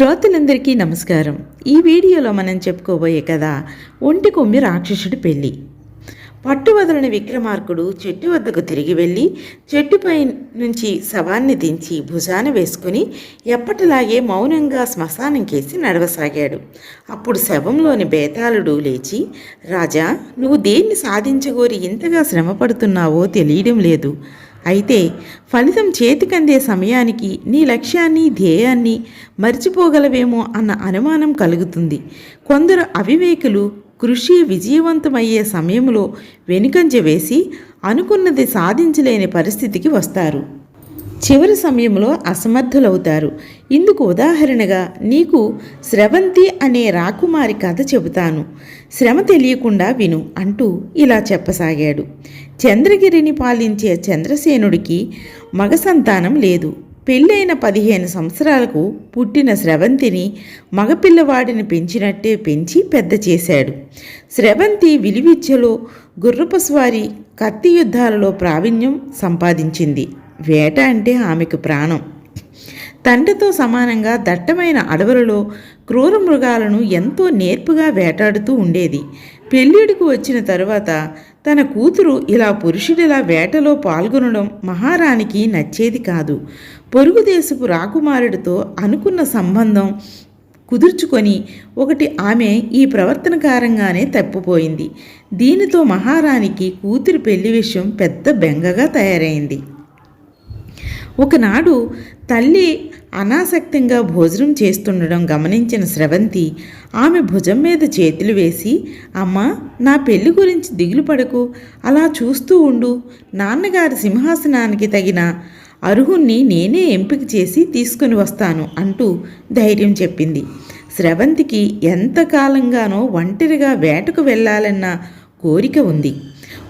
శ్రోతలందరికీ నమస్కారం. ఈ వీడియోలో మనం చెప్పుకోబోయే కదా ఒంటి కొమ్మి రాక్షసుడి పెళ్ళి. పట్టు వదలని విక్రమార్కుడు చెట్టు వద్దకు తిరిగి వెళ్ళి చెట్టుపై నుంచి శవాన్ని దించి భుజాన వేసుకుని ఎప్పటిలాగే మౌనంగా శ్మశానం కేసి నడవసాగాడు. అప్పుడు శవంలోని బేతాళుడు లేచి రాజా నువ్వు దేన్ని సాధించగోరి ఇంతగా శ్రమపడుతున్నావో తెలియడం లేదు. అయితే ఫలితం చేతికందే సమయానికి నీ లక్ష్యాన్ని ధ్యేయాన్ని మర్చిపోగలవేమో అన్న అనుమానం కలుగుతుంది. కొందరు అవివేకులు కృషి విజయవంతమయ్యే సమయంలో వెనుకంజ వేసి అనుకున్నది సాధించలేని పరిస్థితికి వస్తారు. చివరి సమయంలో అసమర్థులవుతారు. ఇందుకు ఉదాహరణగా నీకు స్రవంతి అనే రాకుమారి కథ చెబుతాను. శ్రమ తెలియకుండా విను అంటూ ఇలా చెప్పసాగాడు. చంద్రగిరిని పాలించే చంద్రసేనుడికి మగ సంతానం లేదు. పెళ్ళైన పదిహేను సంవత్సరాలకు పుట్టిన స్రవంతిని మగపిల్లవాడిని పెంచినట్టే పెంచి పెద్ద చేశాడు. స్రవంతి విలువిద్యలో గుర్రపస్వారి కత్తి యుద్ధాలలో ప్రావీణ్యం సంపాదించింది. వేట అంటే ఆమెకు ప్రాణం. తండ్రితో సమానంగా దట్టమైన అడవులలో క్రూర మృగాలను ఎంతో నేర్పుగా వేటాడుతూ ఉండేది. పెళ్ళిడికి వచ్చిన తరువాత తన కూతురు ఇలా పురుషుడిలా వేటలో పాల్గొనడం మహారాణికి నచ్చేది కాదు. పొరుగు దేశపు రాకుమారుడితో అనుకున్న సంబంధం కుదుర్చుకొని ఒకటి ఆమె ఈ ప్రవర్తన కారంగానే తప్పిపోయింది. దీనితో మహారాణికి కూతురి పెళ్ళి విషయం పెద్ద బెంగగా తయారైంది. ఒకనాడు తల్లి అనాసక్తంగా భోజనం చేస్తుండడం గమనించిన స్రవంతి ఆమె భుజం మీద చేతులు వేసి అమ్మ నా పెళ్ళి గురించి దిగులు పడకు. అలా చూస్తూ ఉండు. నాన్నగారి సింహాసనానికి తగిన అర్హుణ్ణి నేనే ఎంపిక చేసి తీసుకుని వస్తాను అంటూ ధైర్యం చెప్పింది. స్రవంతికి ఎంతకాలంగానో ఒంటరిగా వేటకు వెళ్ళాలన్న కోరిక ఉంది.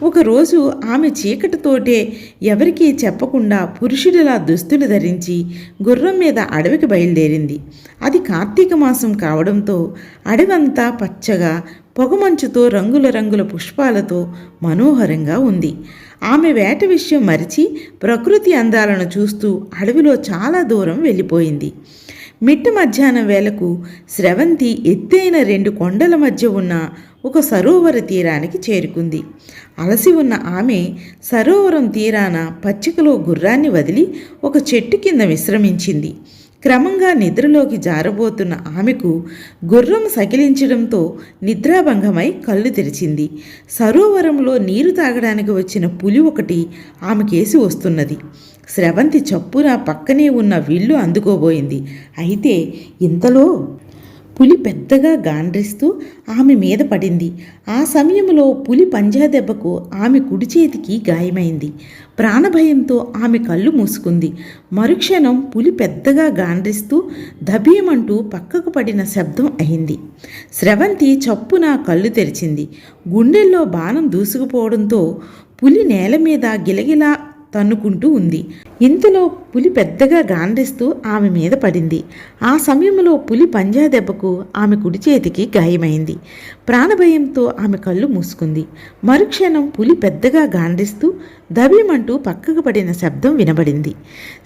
ఒకరోజు ఆమె చీకటితోటే ఎవరికీ చెప్పకుండా పురుషుడిలా దుస్తులు ధరించి గుర్రం మీద అడవికి బయలుదేరింది. అది కార్తీక మాసం కావడంతో అడవంతా పచ్చగా పొగమంచుతో రంగుల రంగుల పుష్పాలతో మనోహరంగా ఉంది. ఆమె వేట విషయం మరిచి ప్రకృతి అందాలను చూస్తూ అడవిలో చాలా దూరం వెళ్ళిపోయింది. మిట్ట మధ్యాహ్నం వేళకు స్రవంతి ఎత్తైన రెండు కొండల మధ్య ఉన్న ఒక సరోవర తీరానికి చేరుకుంది. అలసి ఉన్న ఆమె సరోవరం తీరాన పచ్చికలో గుర్రాన్ని వదిలి ఒక చెట్టు కింద విశ్రమించింది. క్రమంగా నిద్రలోకి జారబోతున్న ఆమెకు గుర్రం సకిలించడంతో నిద్రాభంగమై కళ్ళు తెరిచింది. సరోవరంలో నీరు తాగడానికి వచ్చిన పులి ఒకటి ఆమెకేసి వస్తున్నది. స్రవంతి చప్పున పక్కనే ఉన్న విల్లు అందుకోబోయింది. అయితే ఇంతలో పులి పెద్దగా గాండ్రిస్తూ ఆమె మీద పడింది. ఆ సమయంలో పులి పంజా దెబ్బకు ఆమె కుడి చేతికి గాయమైంది. ప్రాణభయంతో ఆమె కళ్ళు మూసుకుంది. మరుక్షణం పులి పెద్దగా గాండ్రిస్తూ దభీమంటూ పక్కకు పడిన శబ్దం అయింది. స్రవంతి చప్పున కళ్ళు తెరిచింది. గుండెల్లో బాణం దూసుకుపోవడంతో పులి నేల మీద గిలగిలా తన్నుకుంటూ ఉంది. ఇంతలో పులి పెద్దగా గాండ్రిస్తూ ఆమె మీద పడింది. ఆ సమయంలో పులి పంజా దెబ్బకు ఆమె కుడి చేతికి గాయమైంది. ప్రాణభయంతో ఆమె కళ్ళు మూసుకుంది. మరుక్షణం పులి పెద్దగా గాండ్రిస్తూ దబీమంటూ పక్కకు పడిన శబ్దం వినబడింది.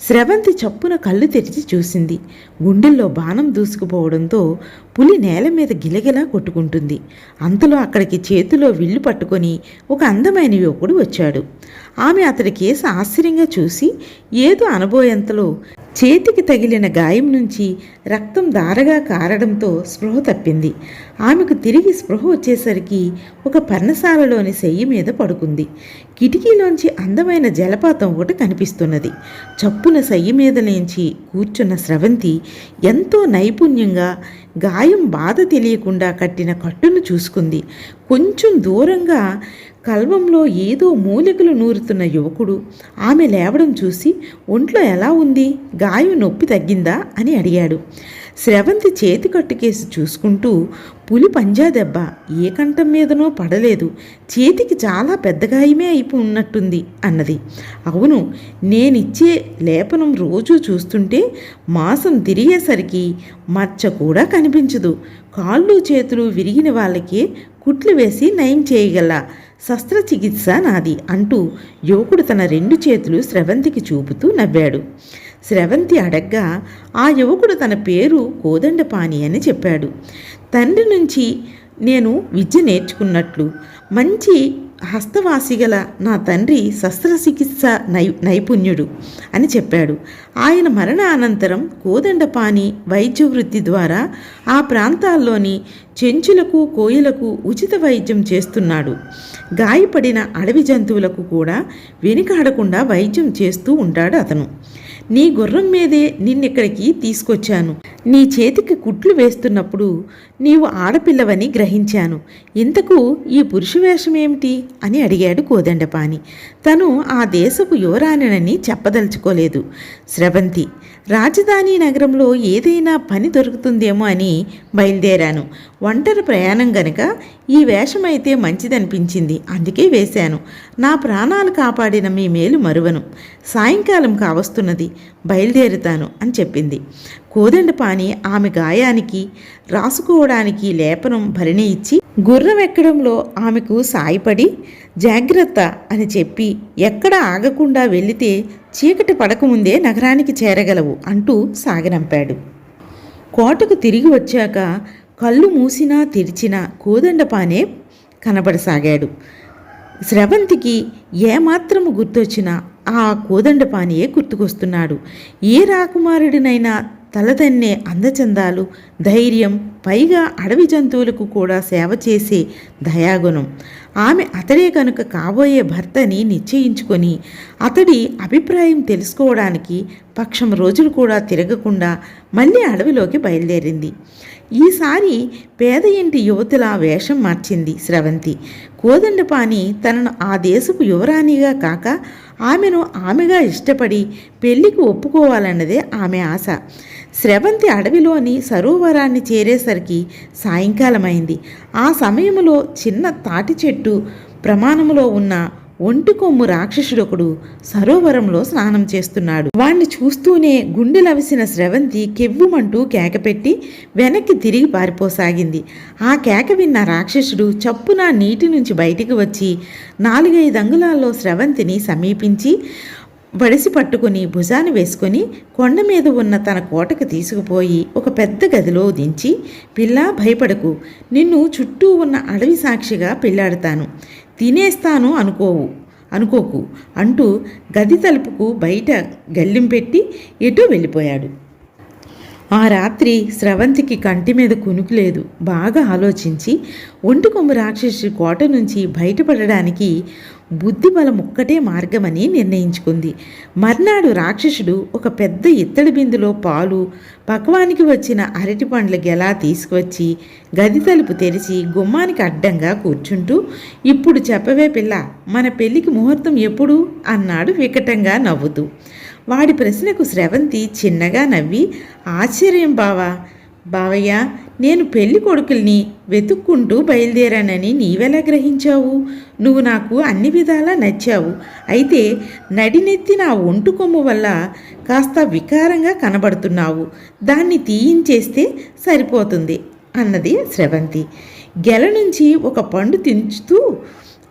స్రవంతి చప్పున కళ్ళు తెరిచి చూసింది. గుండెల్లో బాణం దూసుకుపోవడంతో పులి నేల మీద గిలగిలా కొట్టుకుంటుంది. అంతలో అక్కడికి చేతిలో విల్లు పట్టుకొని ఒక అందమైన యువకుడు వచ్చాడు. ఆమె అతడి కేసు ఆశ్చర్యంగా చూసి ఏదో అనుభోయంతలో చేతికి తగిలిన గాయం నుంచి రక్తం దారగా కారడంతో స్పృహ తప్పింది. ఆమెకు తిరిగి స్పృహ వచ్చేసరికి ఒక పర్ణశాలలోని శయ్యి మీద పడుకుంది. కిటికీలోంచి అందమైన జలపాతం ఒకటి కనిపిస్తున్నది. చప్పున శయ్యి మీద నుంచి కూర్చున్న స్రవంతి ఎంతో నైపుణ్యంగా గాయం బాధ తెలియకుండా కట్టిన కట్టును చూసుకుంది. కొంచెం దూరంగా కల్వంలో ఏదో మూలికలు నూరుతున్న యువకుడు ఆమె లేవడం చూసి ఒంట్లో ఎలా ఉంది? గాయం నొప్పి తగ్గిందా? అని అడిగాడు. స్రవంతి చేతి కట్టుకేసి చూసుకుంటూ పులి పంజా దెబ్బ ఏ కంఠం మీదనో పడలేదు. చేతికి చాలా పెద్ద గాయమే అయిపో ఉన్నట్టుంది అన్నది. అవును నేనిచ్చే లేపనం రోజూ చూస్తుంటే మాసం తిరిగేసరికి మచ్చ కూడా కనిపించదు. కాళ్ళు చేతులు విరిగిన వాళ్ళకి కుట్లు వేసి నయం చేయగల శస్త్రచికిత్స నాది అంటూ యువకుడు తన రెండు చేతులు స్రవంతికి చూపుతూ నవ్వాడు. స్రవంతి అడగ్గా ఆ యువకుడు తన పేరు కోదండపాణి అని చెప్పాడు. తండ్రి నుంచి నేను విద్య నేర్చుకున్నట్లు. మంచి హస్తవాసి గల నా తండ్రి శస్త్రచికిత్స నై నైపుణ్యుడు అని చెప్పాడు. ఆయన మరణ అనంతరం కోదండపాణి వైద్య వృత్తి ద్వారా ఆ ప్రాంతాల్లోని చెంచులకు కోయిలకు ఉచిత వైద్యం చేస్తున్నాడు. గాయపడిన అడవి జంతువులకు కూడా వెనుకాడకుండా వైద్యం చేస్తూ ఉంటాడు అతను. నీ గుర్రం మీదే నిన్నిక్కడికి తీసుకొచ్చాను. నీ చేతికి కుట్లు వేస్తున్నప్పుడు నీవు ఆడపిల్లవని గ్రహించాను. ఇంతకు ఈ పురుష వేషం ఏమిటి అని అడిగాడు కోదండపాణి. తను ఆ దేశపు యువరాణినని చెప్పదలుచుకోలేదు. స్రవంతి రాజధాని నగరంలో ఏదైనా పని దొరుకుతుందేమో అని బయలుదేరాను. ఒంటరి ప్రయాణం గనక ఈ వేషమైతే మంచిదనిపించింది. అందుకే వేశాను. నా ప్రాణాలు కాపాడిన మీ మేలు మరువను. సాయంకాలం కావస్తున్నది. బయలుదేరుతాను అని చెప్పింది. కోదండపాణి ఆమె గాయానికి రాసుకోవడానికి లేపనం భరిణి ఇచ్చి గుర్రం ఎక్కడంలో ఆమెకు సాయపడి జాగ్రత్త అని చెప్పి ఎక్కడ ఆగకుండా వెళితే చీకటి పడకముందే నగరానికి చేరగలవు అంటూ సాగనంపాడు. కోటకు తిరిగి వచ్చాక కళ్ళు మూసినా తెరిచినా కోదండపానే కనబడసాగాడు. స్రవంతికి ఏమాత్రము గుర్తొచ్చినా ఆ కోదండపానియే గుర్తుకొస్తున్నాడు. ఏ రాకుమారుడినైనా తలదన్నే అందచందాలు ధైర్యం పైగా అడవి జంతువులకు కూడా సేవ చేసే దయాగుణం. ఆమె అతడే కనుక కాబోయే భర్తని నిశ్చయించుకొని అతడి అభిప్రాయం తెలుసుకోవడానికి పక్షం రోజులు కూడా తిరగకుండా మళ్ళీ అడవిలోకి బయలుదేరింది. ఈసారి పేద ఇంటి యువతుల వేషం మార్చింది స్రవంతి. కోదండపాని తనను ఆ దేశపు యువరాణిగా కాక ఆమెను ఆమెగా ఇష్టపడి పెళ్ళికి ఒప్పుకోవాలన్నదే ఆమె ఆశ. స్రవంతి అడవిలోని సరోవరాన్ని చేరేసరికి సాయంకాలమైంది. ఆ సమయంలో చిన్న తాటి చెట్టు ప్రమాణంలో ఉన్న ఒంటి కొమ్ము రాక్షసుడొకడు సరోవరంలో స్నానం చేస్తున్నాడు. వాణ్ణి చూస్తూనే గుండెలవిసిన స్రవంతి కెవ్వుమంటూ కేకపెట్టి వెనక్కి తిరిగి పారిపోసాగింది. ఆ కేక విన్న రాక్షసుడు చప్పున నీటి నుంచి బయటికి వచ్చి నాలుగైదు అంగుళాల్లో స్రవంతిని సమీపించి వడిసి పట్టుకుని భుజాన్ని వేసుకొని కొండ మీద ఉన్న తన కోటకు తీసుకుపోయి ఒక పెద్ద గదిలో దించి పిల్ల భయపడకు. నిన్ను చుట్టూ ఉన్న అడవి సాక్షిగా పెళ్ళాడతాను తినేస్తాను అనుకోవు అనుకోకు అంటూ గది తలుపుకు బయట గల్లిం పెట్టి ఎటూ వెళ్ళిపోయాడు. ఆ రాత్రి స్రవంతికి కంటి మీద కునుకులేదు బాగా ఆలోచించి ఒంటి కొమ్ము రాక్షసి కోట నుంచి బయటపడడానికి బుద్ధిబలం ఒక్కటే మార్గమని నిర్ణయించుకుంది. మర్నాడు రాక్షసుడు ఒక పెద్ద ఇత్తడి బిందులో పాలు పక్వానికి వచ్చిన అరటి పండ్ల గెలా తీసుకువచ్చి గది తలుపు తెరిచి గుమ్మానికి అడ్డంగా కూర్చుంటూ ఇప్పుడు చెప్పవే పిల్ల మన పెళ్ళికి ముహూర్తం ఎప్పుడు అన్నాడు వికటంగా నవ్వుతూ. వాడి ప్రశ్నకు స్రవంతి చిన్నగా నవ్వి ఆశ్చర్యం బావా బావయ్య నేను పెళ్ళి కొడుకుల్ని వెతుక్కుంటూ బయలుదేరానని నీవెలా గ్రహించావు? నువ్వు నాకు అన్ని విధాలా నచ్చావు. అయితే నడినెత్తి నా ఒంటు కొమ్ము వల్ల కాస్త వికారంగా కనబడుతున్నావు. దాన్ని తీయించేస్తే సరిపోతుంది అన్నది స్రవంతి. గెల నుంచి ఒక పండు తించుతూ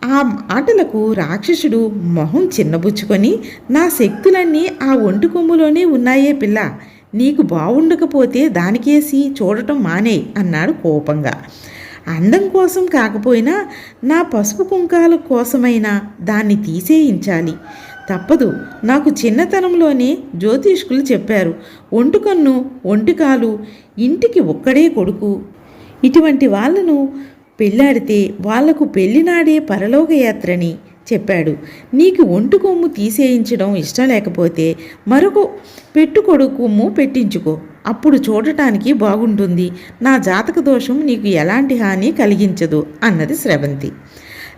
ఆ మాటలకు రాక్షసుడు మొహం చిన్నబుచ్చుకొని నా శక్తులన్నీ ఆ ఒంటి కొమ్ములోనే ఉన్నాయే పిల్ల నీకు బాగుండకపోతే దానికేసి చూడటం మానే అన్నాడు కోపంగా. అందం కోసం కాకపోయినా నా పసుపు కుంకాల కోసమైనా దాన్ని తీసేయించాలి. తప్పదు. నాకు చిన్నతనంలోనే జ్యోతిష్కులు చెప్పారు ఒంటుకన్ను ఒంటికాలు ఇంటికి ఒక్కడే కొడుకు. ఇటువంటి వాళ్ళను పెళ్ళాడితే వాళ్ళకు పెళ్ళినాడే పరలోకయాత్రని. చెప్పాడు. నీకు ఒంటు కొమ్ము తీసేయించడం ఇష్టం లేకపోతే మరొక పెట్టుకొడు కొమ్ము పెట్టించుకో. అప్పుడు చూడటానికి బాగుంటుంది. నా జాతక దోషం నీకు ఎలాంటి హాని కలిగించదు అన్నది స్రవంతి.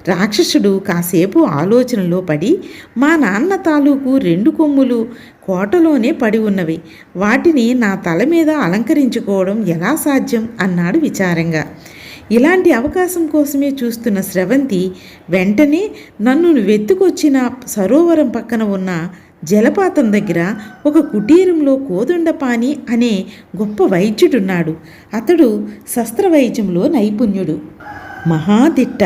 రాక్షసుడు కాసేపు ఆలోచనలో పడి మా నాన్న తాలూకు రెండు కొమ్ములు కోటలోనే పడి ఉన్నవి. వాటిని నా తల మీద అలంకరించుకోవడం ఎలా సాధ్యం? అన్నాడు విచారంగా. ఇలాంటి అవకాశం కోసమే చూస్తున్న స్రవంతి వెంటనే నన్ను వెతుకొచ్చిన సరోవరం పక్కన ఉన్న జలపాతం దగ్గర ఒక కుటీరంలో కోదండపాని అనే గొప్ప వైద్యుడున్నాడు. అతడు శస్త్రవైద్యంలో నైపుణ్యుడు. మహాదిట్ట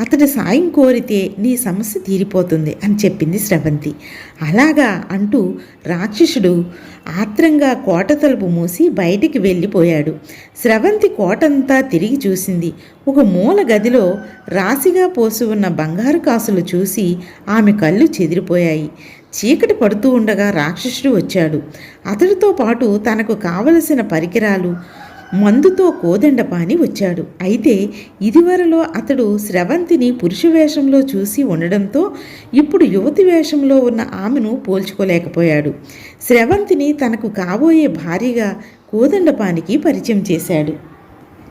అతడి సాయం కోరితే నీ సమస్య తీరిపోతుంది అని చెప్పింది స్రవంతి. అలాగా అంటూ రాక్షసుడు ఆత్రంగా కోట తలుపు మూసి బయటికి వెళ్ళిపోయాడు. స్రవంతి కోటంతా తిరిగి చూసింది. ఒక మూల గదిలో రాశిగా పోసి ఉన్న బంగారు కాసులు చూసి ఆమె కళ్ళు చెదిరిపోయాయి. చీకటి పడుతూ ఉండగా రాక్షసుడు వచ్చాడు. అతడితో పాటు తనకు కావలసిన పరికరాలు మందుతో కోదండపాని వచ్చాడు. అయితే ఇదివరలో అతడు స్రవంతిని పురుష వేషంలో చూసి ఉండడంతో ఇప్పుడు యువతి వేషంలో ఉన్న ఆమెను పోల్చుకోలేకపోయాడు. స్రవంతిని తనకు కాబోయే భార్యగా కోదండపానికి పరిచయం చేశాడు.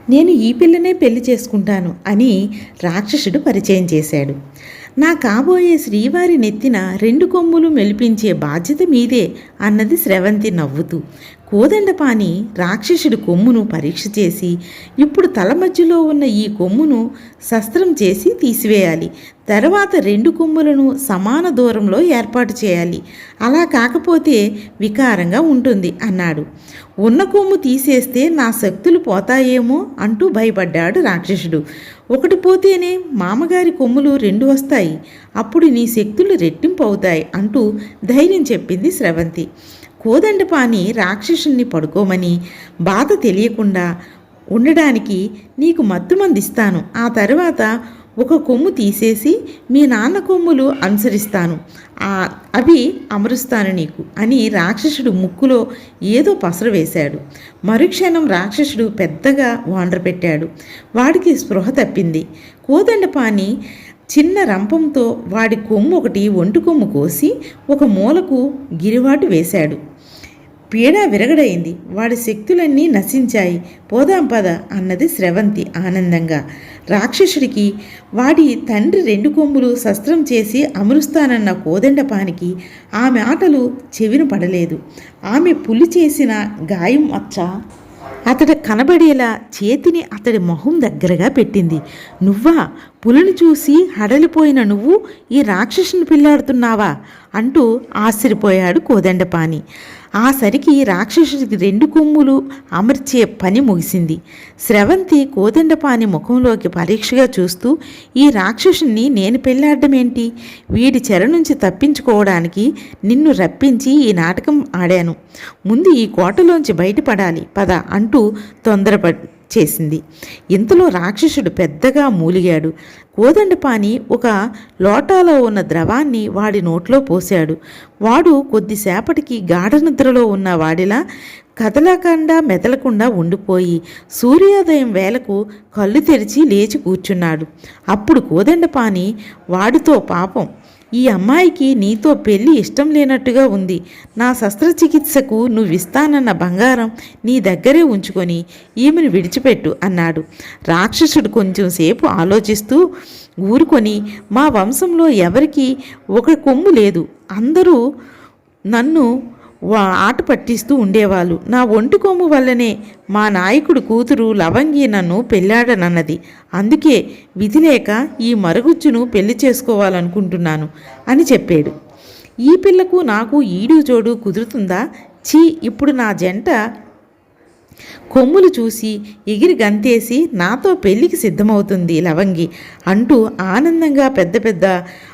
నేను ఈ పిల్లనే పెళ్ళి చేసుకుంటాను అని రాక్షసుడు పరిచయం చేశాడు. నా కాబోయే శ్రీవారి నెత్తిన రెండు కొమ్ములు మెలిపించే బాధ్యత మీదే అన్నది స్రవంతి నవ్వుతూ కోదండపాని రాక్షసుడి కొమ్మును పరీక్ష చేసి ఇప్పుడు తల మధ్యలో ఉన్న ఈ కొమ్మును శస్త్రం చేసి తీసివేయాలి. తర్వాత రెండు కొమ్ములను సమాన దూరంలో ఏర్పాటు చేయాలి. అలా కాకపోతే వికారంగా ఉంటుంది అన్నాడు. ఉన్న కొమ్ము తీసేస్తే నా శక్తులు పోతాయేమో అంటూ భయపడ్డాడు రాక్షసుడు. ఒకటి పోతేనే మామగారి కొమ్ములు రెండు వస్తాయి. అప్పుడు నీ శక్తులు రెట్టింపు అవుతాయి అంటూ ధైర్యం చెప్పింది స్రవంతి. కోదండపాని రాక్షసుణ్ణి పడుకోమని బాధ తెలియకుండా ఉండడానికి నీకు మత్తు మందిస్తాను. ఆ తర్వాత ఒక కొమ్ము తీసేసి మీ నాన్న కొమ్ములు అనుసరిస్తాను. ఆ అవి అమరుస్తాను నీకు అని రాక్షసుడు ముక్కులో ఏదో పసరు వేశాడు. మరుక్షణం రాక్షసుడు పెద్దగా వాండ్ర పెట్టాడు వాడికి స్పృహ తప్పింది. కోదండపాని చిన్న రంపంతో వాడి కొమ్ము ఒకటి ఒంటి కొమ్ము కోసి ఒక మూలకు గిరివాటు వేశాడు. పీడ విరగడైంది. వాడి శక్తులన్నీ నశించాయి. పోదాం పద అన్నది స్రవంతి ఆనందంగా. రాక్షసుడికి వాడి తండ్రి రెండు కొమ్ములు శస్త్రం చేసి అమరుస్తానన్న కోదండపానికి ఆమె ఆటలు చెవిన పడలేదు. ఆమె పులి చేసిన గాయం అచ్చ. అతడు కనబడేలా చేతిని అతడి మొహం దగ్గరగా పెట్టింది. నువ్వా పులిని చూసి హడలిపోయిన నువ్వు ఈ రాక్షసుని పిల్లాడుతున్నావా? అంటూ ఆశ్చర్యపోయాడు కోదండపాని ఆ సరికి రాక్షసుడికి రెండు కొమ్ములు అమర్చే పని ముగిసింది. స్రవంతి కోదండపాని ముఖంలోకి పరీక్షగా చూస్తూ ఈ రాక్షసుని నేను పెళ్ళాడమేంటి వీడి చెర నుంచి తప్పించుకోవడానికి నిన్ను రప్పించి ఈ నాటకం ఆడాను. ముందు ఈ కోటలోంచి బయటపడాలి పద అంటూ తొందరపడి చేసింది. ఇంతలో రాక్షసుడు పెద్దగా మూలిగాడు. కోదండపాని ఒక లోటాలో ఉన్న ద్రవాన్ని వాడి నోట్లో పోశాడు. వాడు కొద్దిసేపటికి గాఢ నిద్రలో ఉన్న వాడిలా కదలకుండా మెదలకుండా ఉండిపోయి సూర్యోదయం వేళకు కళ్ళు తెరిచి లేచి కూర్చున్నాడు. అప్పుడు కోదండపాని వాడితో పాపం ఈ అమ్మాయికి నీతో పెళ్ళి ఇష్టం లేనట్టుగా ఉంది. నా శస్త్రచికిత్సకు నువ్వు ఇస్తానన్న బంగారం నీ దగ్గరే ఉంచుకొని ఈమెను విడిచిపెట్టు అన్నాడు. రాక్షసుడు కొంచెంసేపు ఆలోచిస్తూ ఊరుకొని మా వంశంలో ఎవరికి ఒక కొమ్ము లేదు. అందరూ నన్ను ఆట పట్టిస్తూ ఉండేవాళ్ళు. నా ఒంటి వల్లనే మా నాయకుడు కూతురు లవంగి నన్ను పెళ్ళాడనన్నది. అందుకే విధి లేక ఈ మరుగుజ్జును పెళ్ళి చేసుకోవాలనుకుంటున్నాను అని చెప్పాడు. ఈ పిల్లకు నాకు ఈడు జోడు కుదురుతుందా? చీ ఇప్పుడు నా జంట కొమ్ములు చూసి ఎగిరి గంతేసి నాతో పెళ్ళికి సిద్ధమవుతుంది లవంగి అంటూ ఆనందంగా పెద్ద పెద్ద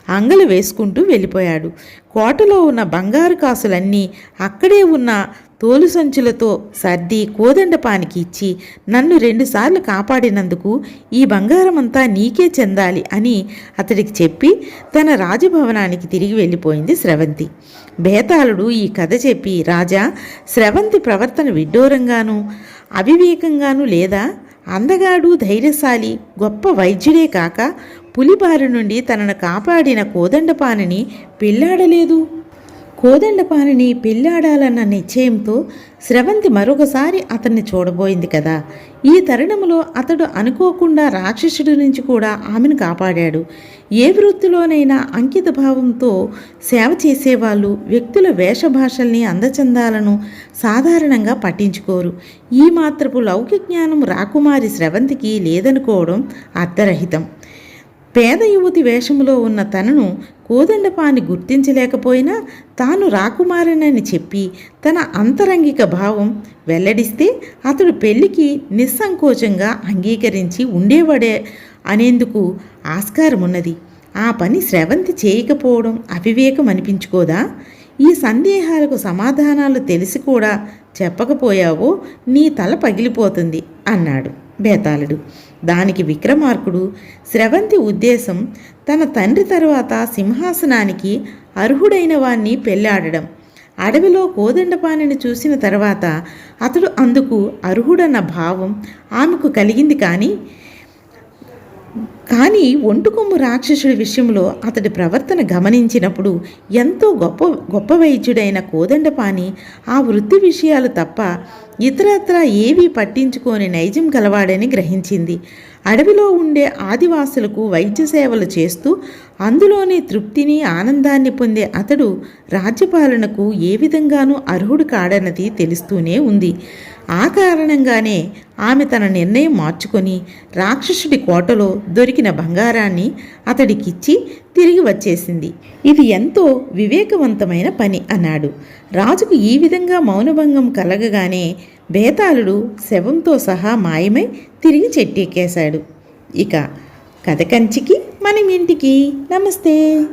అంగలు వేసుకుంటూ వెళ్ళిపోయాడు. కోటలో ఉన్న బంగారు కాసులన్నీ అక్కడే ఉన్న తోలు సంచులతో సర్ది కోదండపానికి ఇచ్చి నన్ను రెండుసార్లు కాపాడినందుకు ఈ బంగారమంతా నీకే చెందాలి అని అతడికి చెప్పి తన రాజభవనానికి తిరిగి వెళ్ళిపోయింది స్రవంతి. బేతాళుడు ఈ కథ చెప్పి రాజా స్రవంతి ప్రవర్తన విడ్డూరంగాను అవివేకంగాను లేదా? అందగాడు ధైర్యశాలి గొప్ప వైద్యుడే కాక పులిబారి నుండి తనను కాపాడిన కోదండపానిని పెళ్ళాడలేదు? కోదండపానిని పెళ్ళాడాలన్న నిశ్చయంతో స్రవంతి మరొకసారి అతన్ని చూడబోయింది కదా. ఈ తరుణంలో అతడు అనుకోకుండా రాక్షసుడి నుంచి కూడా ఆమెను కాపాడాడు. ఏ వృత్తిలోనైనా అంకిత భావంతో సేవ చేసేవాళ్ళు వ్యక్తుల వేషభాషల్ని అందచందాలను సాధారణంగా పట్టించుకోరు. ఈ మాత్రపు లౌకిక జ్ఞానం రాకుమారి స్రవంతికి లేదనుకోవడం అర్థరహితం. పేద యువతి వేషములో ఉన్న తనను కోదండపాని గుర్తించలేకపోయినా తాను రాకుమారనని చెప్పి తన అంతరంగిక భావం వెల్లడిస్తే అతడు పెళ్ళికి నిస్సంకోచంగా అంగీకరించి ఉండేవాడే అనేందుకు ఆస్కారం ఉన్నది ఆ పని స్రవంతి చేయకపోవడం అవివేకం అనిపించుకోదా ఈ సందేహాలకు సమాధానాలు తెలిసి కూడా చెప్పకపోయావో నీ తల పగిలిపోతుంది అన్నాడు బేతాళుడు. దానికి విక్రమార్కుడు స్రవంతి ఉద్దేశం తన తండ్రి తరువాత సింహాసనానికి అర్హుడైన వాణ్ణి పెళ్ళాడడం అడవిలో కోదండపాణిని చూసిన తర్వాత అతడు అందుకు అర్హుడన్న భావం ఆమెకు కలిగింది కానీ కానీ ఒంటుకొమ్ము రాక్షసుడి విషయంలో అతడి ప్రవర్తన గమనించినప్పుడు ఎంతో గొప్ప గొప్ప వైద్యుడైన కోదండపాణి ఆ వృత్తి విషయాలు తప్ప ఇతరత్రా ఏవీ పట్టించుకోని నైజం గలవాడని గ్రహించింది. అడవిలో ఉండే ఆదివాసులకు వైద్య సేవలు చేస్తూ అందులోని తృప్తిని ఆనందాన్ని పొందే అతడు రాజ్యపాలనకు ఏ విధంగానూ అర్హుడు కాడన్నది తెలుస్తూనే ఉంది. ఆ కారణంగానే ఆమె తన నిర్ణయం మార్చుకొని రాక్షసుడి కోటలో దొరికిన బంగారాన్ని అతడికిచ్చి తిరిగి వచ్చేసింది. ఇది ఎంతో వివేకవంతమైన పని అన్నాడు. రాజుకు ఈ విధంగా మౌనభంగం కలగగానే బేతాళుడు శవంతో సహా మాయమై తిరిగి చెట్టెక్కేశాడు. ఇక కథ కంచికి మనం ఇంటికి. నమస్తే.